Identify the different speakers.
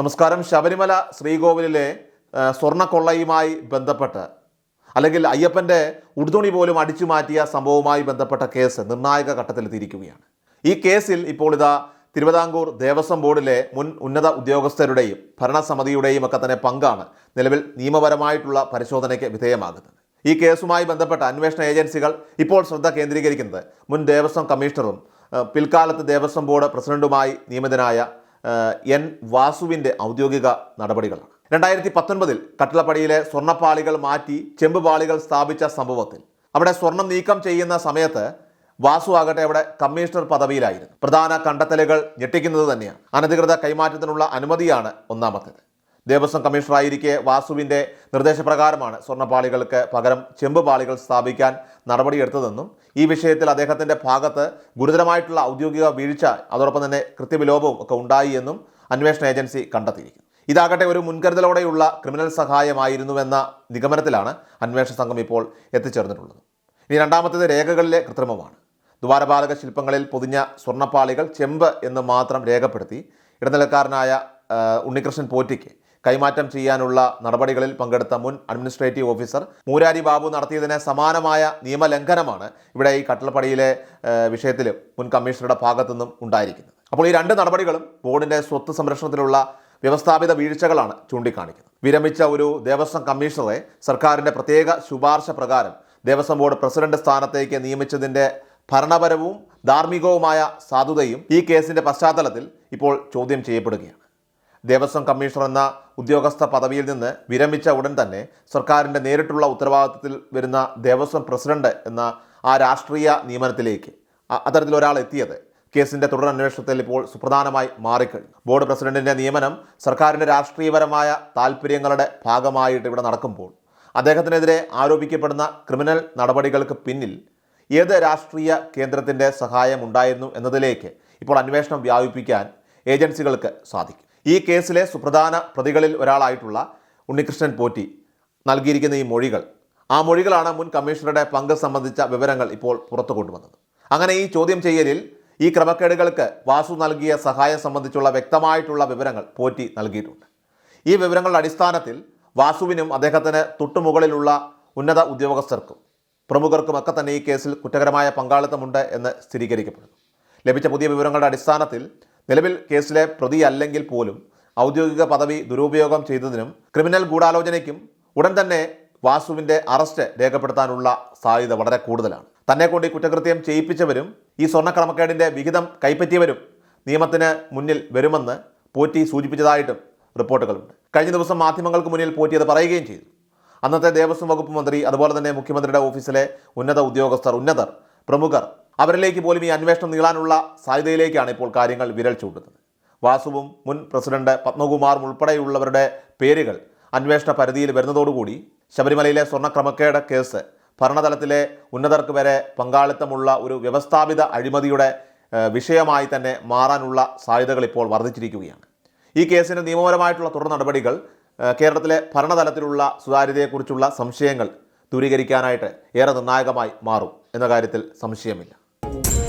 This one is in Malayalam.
Speaker 1: നമസ്കാരം. ശബരിമല ശ്രീകോവിലിലെ സ്വർണക്കൊള്ളയുമായി ബന്ധപ്പെട്ട് അല്ലെങ്കിൽ അയ്യപ്പന്റെ ഉടുതുണി പോലും അടിച്ചു മാറ്റിയ സംഭവവുമായി ബന്ധപ്പെട്ട കേസ് നിർണായക ഘട്ടത്തിലെത്തിയിരിക്കുകയാണ് ഈ കേസിൽ ഇപ്പോൾ ഇതാ തിരുവിതാംകൂർ ദേവസ്വം ബോർഡിലെ മുൻ ഉന്നത ഉദ്യോഗസ്ഥരുടെയും ഭരണസമിതിയുടെയും ഒക്കെ തന്നെ പങ്കാണ് നിലവിൽ നിയമപരമായിട്ടുള്ള പരിശോധനയ്ക്ക് വിധേയമാകുന്നത്. ഈ കേസുമായി ബന്ധപ്പെട്ട അന്വേഷണ ഏജൻസികൾ ഇപ്പോൾ ശ്രദ്ധ കേന്ദ്രീകരിക്കുന്നത് മുൻ ദേവസ്വം കമ്മീഷണറും പിൽക്കാലത്ത് ദേവസ്വം ബോർഡ് പ്രസിഡന്റുമായി നിയമിതനായ എൻ വാസുവിന്റെ ഔദ്യോഗിക നടപടികളാണ്. രണ്ടായിരത്തി പത്തൊൻപതിൽ കട്ടിളപ്പടിയിലെ സ്വർണപ്പാളികൾ മാറ്റി ചെമ്പ് പാളികൾ സ്ഥാപിച്ച സംഭവത്തിൽ. അവിടെ സ്വർണം നീക്കം ചെയ്യുന്ന സമയത്ത് വാസു ആകട്ടെ അവിടെ കമ്മീഷണർ പദവിയിലായിരുന്നു. പ്രധാന കണ്ടെത്തലുകൾ ഞെട്ടിക്കുന്നത് തന്നെയാണ്. അനധികൃത കൈമാറ്റത്തിനുള്ള അനുമതിയാണ് ഒന്നാമത്തേത്. ദേവസ്വം കമ്മീഷണറായിരിക്കെ വാസുവിന്റെ നിർദ്ദേശപ്രകാരമാണ് സ്വർണപ്പാളികൾക്ക് പകരം ചെമ്പ് പാളികൾ സ്ഥാപിക്കാൻ നടപടിയെടുത്തതെന്നും ഈ വിഷയത്തിൽ അദ്ദേഹത്തിന്റെ ഭാഗത്ത് ഗുരുതരമായിട്ടുള്ള ഔദ്യോഗിക വീഴ്ച അതോടൊപ്പം തന്നെ കൃത്യവിലോപവും ഒക്കെ ഉണ്ടായി എന്നും അന്വേഷണ ഏജൻസി കണ്ടെത്തിയിരിക്കുന്നു. ഇതാകട്ടെ ഒരു മുൻകരുതലോടെയുള്ള ക്രിമിനൽ സഹായമായിരുന്നുവെന്ന നിഗമനത്തിലാണ് അന്വേഷണ സംഘം ഇപ്പോൾ എത്തിച്ചേർന്നിട്ടുള്ളത്. ഇനി രണ്ടാമത്തേത് രേഖകളിലെ കൃത്രിമമാണ്. ദ്വാരപാലക ശില്പങ്ങളിൽ പൊതിഞ്ഞ സ്വർണപ്പാളികൾ ചെമ്പ് എന്ന് മാത്രം രേഖപ്പെടുത്തി ഇടനിലക്കാരനായ ഉണ്ണികൃഷ്ണൻ പോറ്റിക്ക് കൈമാറ്റം ചെയ്യാനുള്ള നടപടികളിൽ പങ്കെടുത്ത മുൻ അഡ്മിനിസ്ട്രേറ്റീവ് ഓഫീസർ മൂരാരി ബാബു നടത്തിയതിന് സമാനമായ നിയമലംഘനമാണ് ഇവിടെ ഈ കട്ടളപ്പടിയിലെ വിഷയത്തിൽ മുൻ കമ്മീഷണറുടെ ഭാഗത്തു നിന്നും ഉണ്ടായിരിക്കുന്നത്. അപ്പോൾ ഈ രണ്ട് നടപടികളും ബോർഡിന്റെ സ്വത്ത് സംരക്ഷണത്തിലുള്ള വ്യവസ്ഥാപിത വീഴ്ചകളാണ് ചൂണ്ടിക്കാണിക്കുന്നത്. വിരമിച്ച ഒരു ദേവസ്വം കമ്മീഷണറെ സർക്കാരിന്റെ പ്രത്യേക ശുപാർശ പ്രകാരം ദേവസ്വം ബോർഡ് പ്രസിഡന്റ് സ്ഥാനത്തേക്ക് നിയമിച്ചതിന്റെ ഭരണപരവും ധാർമ്മികവുമായ സാധുതയും ഈ കേസിന്റെ പശ്ചാത്തലത്തിൽ ഇപ്പോൾ ചോദ്യം ചെയ്യപ്പെടുകയാണ്. ദേവസ്വം കമ്മീഷണർ എന്ന ഉദ്യോഗസ്ഥ പദവിയിൽ നിന്ന് വിരമിച്ച ഉടൻ തന്നെ സർക്കാരിന്റെ നേരിട്ടുള്ള ഉത്തരവാദിത്തത്തിൽ വരുന്ന ദേവസ്വം പ്രസിഡന്റ് എന്ന ആ രാഷ്ട്രീയ നിയമനത്തിലേക്ക് അത്തരത്തിലൊരാൾ എത്തിയത് കേസിന്റെ തുടരന്വേഷണത്തിൽ ഇപ്പോൾ സുപ്രധാനമായി മാറിക്കഴിഞ്ഞു. ബോർഡ് പ്രസിഡന്റിന്റെ നിയമനം സർക്കാരിന്റെ രാഷ്ട്രീയപരമായ താല്പര്യങ്ങളുടെ ഭാഗമായിട്ട് ഇവിടെ നടക്കുമ്പോൾ അദ്ദേഹത്തിനെതിരെ ആരോപിക്കപ്പെടുന്ന ക്രിമിനൽ നടപടികൾക്ക് പിന്നിൽ ഏത് രാഷ്ട്രീയ കേന്ദ്രത്തിന്റെ സഹായം ഉണ്ടായിരുന്നു എന്നതിലേക്ക് ഇപ്പോൾ അന്വേഷണം വ്യാപിപ്പിക്കാൻ ഏജൻസികൾക്ക് സാധിക്കും. ഈ കേസിലെ സുപ്രധാന പ്രതികളിൽ ഒരാളായിട്ടുള്ള ഉണ്ണികൃഷ്ണൻ പോറ്റി നൽകിയിരിക്കുന്ന ഈ മൊഴികൾ. ആ മൊഴികളാണ് മുൻ കമ്മീഷണറുടെ പങ്ക് സംബന്ധിച്ച വിവരങ്ങൾ ഇപ്പോൾ പുറത്തു കൊണ്ടുവന്നത്. അങ്ങനെ ഈ ചോദ്യം ചെയ്യലിൽ ഈ ക്രമക്കേടുകൾക്ക് വാസു നൽകിയ സഹായം സംബന്ധിച്ചുള്ള വ്യക്തമായിട്ടുള്ള വിവരങ്ങൾ പോറ്റി നൽകിയിട്ടുണ്ട്. ഈ വിവരങ്ങളുടെ അടിസ്ഥാനത്തിൽ വാസുവിനും അദ്ദേഹത്തിന് തൊട്ടുമുകളിലുള്ള ഉന്നത ഉദ്യോഗസ്ഥർക്കും പ്രമുഖർക്കുമൊക്കെ തന്നെ ഈ കേസിൽ കുറ്റകരമായ പങ്കാളിത്തമുണ്ട് എന്ന് സ്ഥിരീകരിക്കപ്പെടുന്നു. ലഭിച്ച പുതിയ വിവരങ്ങളുടെ അടിസ്ഥാനത്തിൽ നിലവിൽ കേസിലെ പ്രതി അല്ലെങ്കിൽ പോലും ഔദ്യോഗിക പദവി ദുരുപയോഗം ചെയ്തതിനും ക്രിമിനൽ ഗൂഢാലോചനയ്ക്കും ഉടൻ തന്നെ വാസുവിന്റെ അറസ്റ്റ് രേഖപ്പെടുത്താനുള്ള സാധ്യത വളരെ കൂടുതലാണ്. തന്നെ കൊണ്ട് ഈ കുറ്റകൃത്യം ചെയ്യിപ്പിച്ചവരും ഈ സ്വർണക്രമക്കേടിന്റെ വിഹിതം കൈപ്പറ്റിയവരും നിയമത്തിന് മുന്നിൽ വരുമെന്ന് പോറ്റി സൂചിപ്പിച്ചതായിട്ടും റിപ്പോർട്ടുകളുണ്ട്. കഴിഞ്ഞ ദിവസം മാധ്യമങ്ങൾക്ക് മുന്നിൽ പോറ്റി അത് പറയുകയും ചെയ്തു. അന്നത്തെ ദേവസ്വം വകുപ്പ് മന്ത്രി അതുപോലെ തന്നെ മുഖ്യമന്ത്രിയുടെ ഓഫീസിലെ ഉന്നത ഉദ്യോഗസ്ഥർ ഉന്നതർ പ്രമുഖർ അവരിലേക്ക് പോലും ഈ അന്വേഷണം നീളാനുള്ള സാധ്യതയിലേക്കാണ് ഇപ്പോൾ കാര്യങ്ങൾ വിരൽ ചൂണ്ടുന്നത്. വാസുവും മുൻ പ്രസിഡന്റ് പത്മകുമാറും ഉൾപ്പെടെയുള്ളവരുടെ പേരുകൾ അന്വേഷണ പരിധിയിൽ വരുന്നതോടുകൂടി ശബരിമലയിലെ സ്വർണക്രമക്കേട് കേസ് ഭരണതലത്തിലെ ഉന്നതർക്ക് വരെ പങ്കാളിത്തമുള്ള ഒരു വ്യവസ്ഥാപിത അഴിമതിയുടെ വിഷയമായി തന്നെ മാറാനുള്ള സാധ്യതകൾ ഇപ്പോൾ വർദ്ധിച്ചിരിക്കുകയാണ്. ഈ കേസിന് നിയമപരമായിട്ടുള്ള തുടർ നടപടികൾ കേരളത്തിലെ ഭരണതലത്തിലുള്ള സുതാര്യതയെക്കുറിച്ചുള്ള സംശയങ്ങൾ ദൂരീകരിക്കാനായിട്ട് ഏറെ നിർണായകമായി മാറും എന്ന കാര്യത്തിൽ സംശയമില്ല. Thank you.